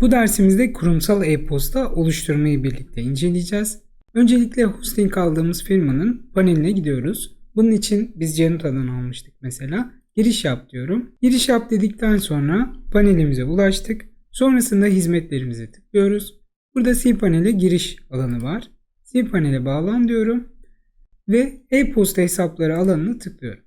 Bu dersimizde kurumsal e-posta oluşturmayı birlikte inceleyeceğiz. Öncelikle hosting aldığımız firmanın paneline gidiyoruz. Bunun için biz Cenuta'dan almıştık mesela. Giriş yap diyorum. Giriş yap dedikten sonra panelimize ulaştık. Sonrasında hizmetlerimize tıklıyoruz. Burada cPanel'e giriş alanı var. cPanel'e bağlan diyorum. Ve e-posta hesapları alanını tıklıyorum.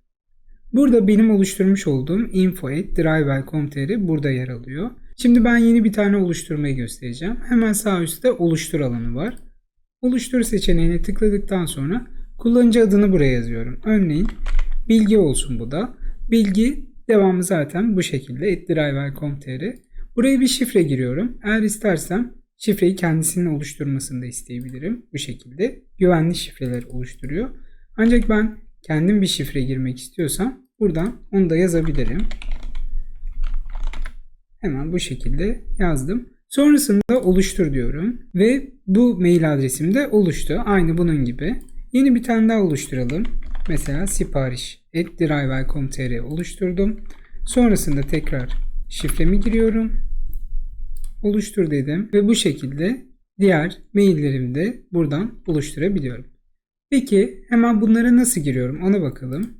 Burada benim oluşturmuş olduğum info.drivel.com.tr burada yer alıyor. Şimdi ben yeni bir tane oluşturmayı göstereceğim. Hemen sağ üstte oluştur alanı var. Oluştur seçeneğine tıkladıktan sonra kullanıcı adını buraya yazıyorum. Örneğin bilgi olsun bu da. Bilgi devamı zaten bu şekilde drivel.com.tr Buraya bir şifre giriyorum. Eğer istersem şifreyi kendisinin oluşturmasını da isteyebilirim. Bu şekilde güvenli şifreler oluşturuyor. Ancak ben kendim bir şifre girmek istiyorsam buradan onu da yazabilirim. Hemen bu şekilde yazdım. Sonrasında oluştur diyorum ve bu mail adresim de oluştu. Aynı bunun gibi. Yeni bir tane daha oluşturalım. Mesela sipariş drivel.com.tr oluşturdum. Sonrasında tekrar şifremi giriyorum. Oluştur dedim ve bu şekilde diğer maillerimi de buradan oluşturabiliyorum. Peki hemen bunlara nasıl giriyorum ona bakalım.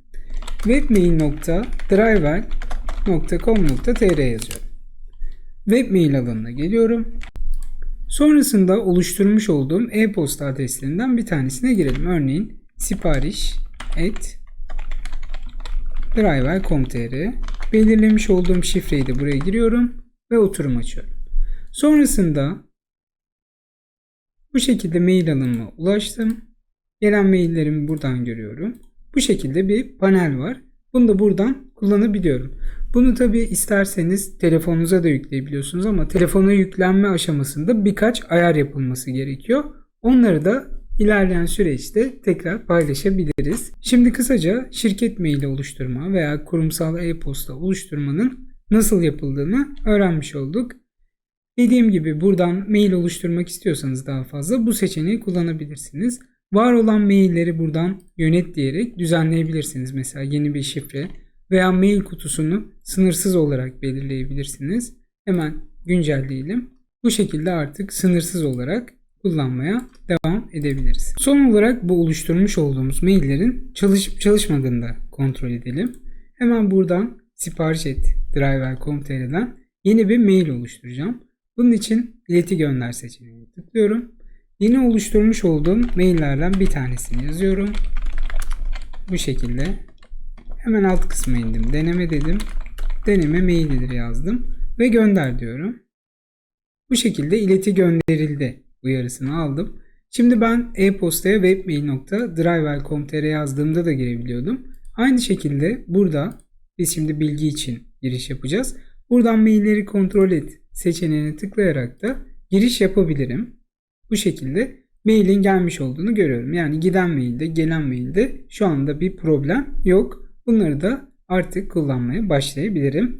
webmail.driver.com.tr yazıyorum. Webmail alanına geliyorum. Sonrasında oluşturmuş olduğum e-posta adreslerinden bir tanesine girelim. Örneğin sipariş et driver.com.tr Belirlemiş olduğum şifreyi de buraya giriyorum ve oturum açıyorum. Sonrasında bu şekilde mail alanıma ulaştım. Gelen maillerimi buradan görüyorum. Bu şekilde bir panel var. Bunu da buradan kullanabiliyorum. Bunu tabi isterseniz telefonunuza da yükleyebiliyorsunuz ama telefona yüklenme aşamasında birkaç ayar yapılması gerekiyor. Onları da ilerleyen süreçte tekrar paylaşabiliriz. Şimdi kısaca şirket maili oluşturma veya kurumsal e-posta oluşturmanın nasıl yapıldığını öğrenmiş olduk. Dediğim gibi buradan mail oluşturmak istiyorsanız daha fazla bu seçeneği kullanabilirsiniz. Var olan mailleri buradan yönet diyerek düzenleyebilirsiniz. Mesela yeni bir şifre veya mail kutusunu sınırsız olarak belirleyebilirsiniz. Hemen güncelleyelim. Bu şekilde artık sınırsız olarak kullanmaya devam edebiliriz. Son olarak bu oluşturmuş olduğumuz maillerin çalışıp çalışmadığını da kontrol edelim. Hemen buradan sipariş et driver.com.tr'den yeni bir mail oluşturacağım. Bunun için ileti gönder seçeneğine tıklıyorum. Yeni oluşturmuş olduğum maillerden bir tanesini yazıyorum. Bu şekilde. Hemen alt kısma indim. Deneme dedim. Deneme mailidir yazdım. Ve gönder diyorum. Bu şekilde ileti gönderildi uyarısını aldım. Şimdi ben e-postaya webmail.driver.com.tr yazdığımda da girebiliyordum. Aynı şekilde burada biz şimdi bilgi için giriş yapacağız. Buradan mailleri kontrol et seçeneğine tıklayarak da giriş yapabilirim. Bu şekilde mailin gelmiş olduğunu görüyorum. Yani giden mailde, gelen mailde şu anda bir problem yok. Bunları da artık kullanmaya başlayabilirim.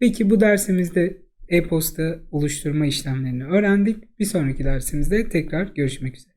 Peki bu dersimizde e-posta oluşturma işlemlerini öğrendik. Bir sonraki dersimizde tekrar görüşmek üzere.